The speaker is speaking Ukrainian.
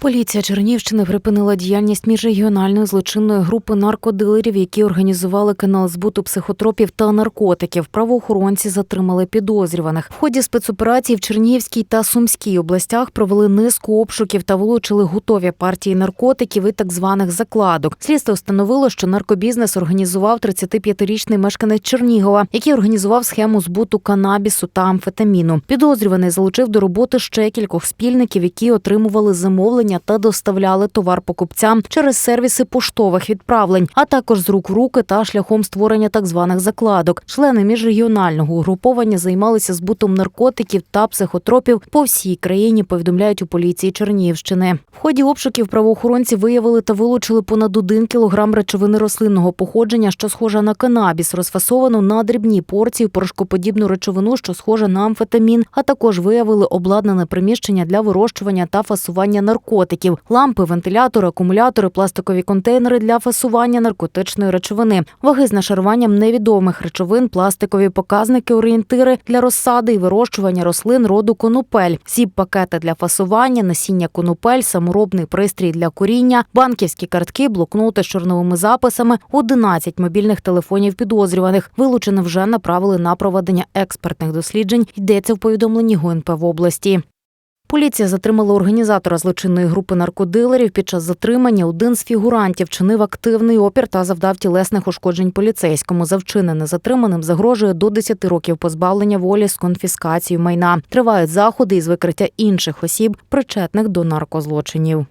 Поліція Чернігівщини припинила діяльність міжрегіональної злочинної групи наркодилерів, які організували канал збуту психотропів та наркотиків. Правоохоронці затримали підозрюваних. В ході спецоперації в Чернігівській та Сумській областях провели низку обшуків та вилучили готові партії наркотиків і так званих закладок. Слідство встановило, що наркобізнес організував 35-річний мешканець Чернігова, який організував схему збуту канабісу та амфетаміну. Підозрюваний залучив до роботи ще кількох спільників, які отримували замовлення та доставляли товар покупцям через сервіси поштових відправлень, а також з рук в руки та шляхом створення так званих закладок. Члени міжрегіонального угруповання займалися збутом наркотиків та психотропів по всій країні. Повідомляють у поліції Чернігівщини. В ході обшуків правоохоронці виявили та вилучили понад один кілограм речовини рослинного походження, що схожа на канабіс, розфасовану на дрібні порції, порошкоподібну речовину, що схожа на амфетамін, а також виявили обладнане приміщення для вирощування та фасування наркотиків, лампи, вентилятори, акумулятори, пластикові контейнери для фасування наркотичної речовини, ваги з нашаруванням невідомих речовин, пластикові показники, орієнтири для розсади і вирощування рослин роду конопель, сіп пакети для фасування, насіння конопель, саморобний пристрій для коріння, банківські картки, блокноти з чорновими записами, 11 мобільних телефонів підозрюваних. Вилучені вже направили на проведення експертних досліджень. Йдеться в повідомленні ГУНП в області. Поліція затримала організатора злочинної групи наркодилерів. Під час затримання один з фігурантів чинив активний опір та завдав тілесних ушкоджень поліцейському. За вчинене затриманим загрожує до 10 років позбавлення волі з конфіскацією майна. Тривають заходи із викриття інших осіб, причетних до наркозлочинів.